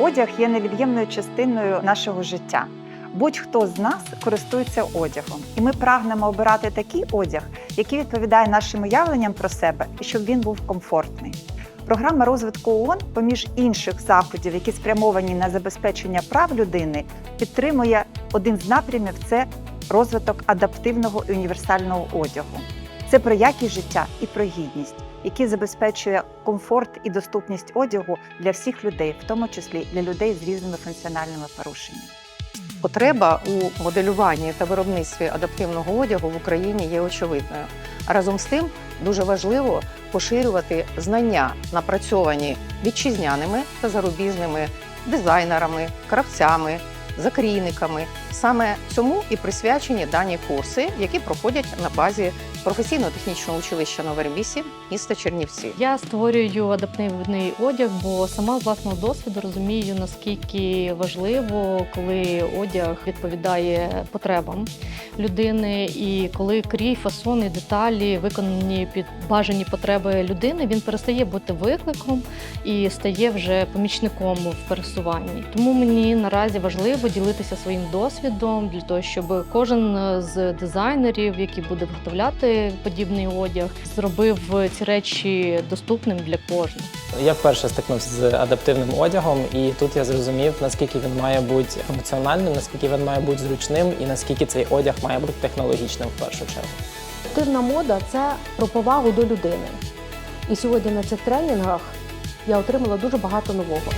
Одяг є невід'ємною частиною нашого життя. Будь-хто з нас користується одягом, і ми прагнемо обирати такий одяг, який відповідає нашим уявленням про себе, і щоб він був комфортний. Програма розвитку ООН, поміж інших заходів, які спрямовані на забезпечення прав людини, підтримує один з напрямів це розвиток адаптивного і універсального одягу. Це про якість життя і про гідність, який забезпечує комфорт і доступність одягу для всіх людей, в тому числі для людей з різними функціональними порушеннями. Потреба у моделюванні та виробництві адаптивного одягу в Україні є очевидною. Разом з тим дуже важливо поширювати знання, напрацьовані вітчизняними та зарубіжними дизайнерами, кравцями, закрійниками. Саме цьому і присвячені дані курси, які проходять на базі професійно-технічного училища Новермісі міста Чернівці. Я створюю адаптивний одяг, бо сама з власного досвіду розумію, наскільки важливо, коли одяг відповідає потребам людини, і коли крій, фасон і деталі виконані під бажані потреби людини, він перестає бути викликом і стає вже помічником в пересуванні. Тому мені наразі важливо ділитися своїм досвідом для того, щоб кожен з дизайнерів, який буде виготовляти подібний одяг, зробив ці речі доступним для кожного. Я вперше стикнувся з адаптивним одягом, і тут я зрозумів, наскільки він має бути функціональним, наскільки він має бути зручним, і наскільки цей одяг має бути технологічним в першу чергу. Активна мода це про повагу до людини. І сьогодні на цих тренінгах я отримала дуже багато нового.